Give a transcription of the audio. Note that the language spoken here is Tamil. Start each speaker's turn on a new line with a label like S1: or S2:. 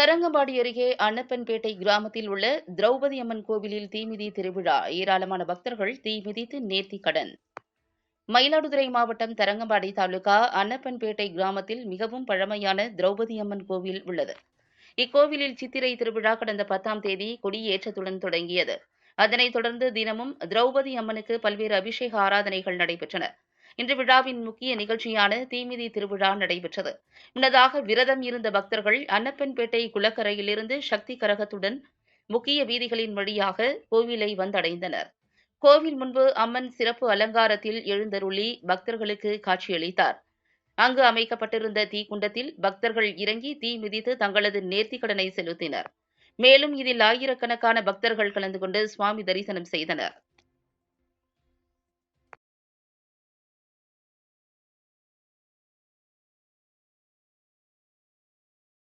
S1: தரங்கம்பாடி அருகே அன்னப்பன்பேட்டை கிராமத்தில் உள்ள திரௌபதி அம்மன் கோவிலில் தீமிதி திருவிழா. ஏராளமான பக்தர்கள் தீ மிதித்து நேர்த்தி கடன். மயிலாடுதுறை மாவட்டம் தரங்கம்பாடி தாலுகா அன்னப்பன்பேட்டை கிராமத்தில் மிகவும் பழமையான திரௌபதி அம்மன் கோவில் உள்ளது. இக்கோவிலில் சித்திரை திருவிழா கடந்த பத்தாம் தேதி கொடியேற்றத்துடன் தொடங்கியது. அதனைத் தொடர்ந்து தினமும் திரௌபதி அம்மனுக்கு பல்வேறு அபிஷேக ஆராதனைகள் நடைபெற்றன. இன்று விழாவின் முக்கிய நிகழ்ச்சியான தீமிதி திருவிழா நடைபெற்றது. முன்னதாக விரதம் இருந்த பக்தர்கள் அன்னப்பன்பேட்டை குளக்கரையிலிருந்து சக்தி கரகத்துடன் முக்கிய வீதிகளின் வழியாக கோவிலை வந்தடைந்தனர். கோவில் முன்பு அம்மன் சிறப்பு அலங்காரத்தில் எழுந்தருளி பக்தர்களுக்கு காட்சியளித்தார். அங்கு அமைக்கப்பட்டிருந்த தீக்குண்டத்தில் பக்தர்கள் இறங்கி தீ மிதித்து தங்களது நேர்த்திக்கடனை செலுத்தினர். மேலும் இதில் ஆயிரக்கணக்கான பக்தர்கள் கலந்து கொண்டு சுவாமி தரிசனம் செய்தனர்.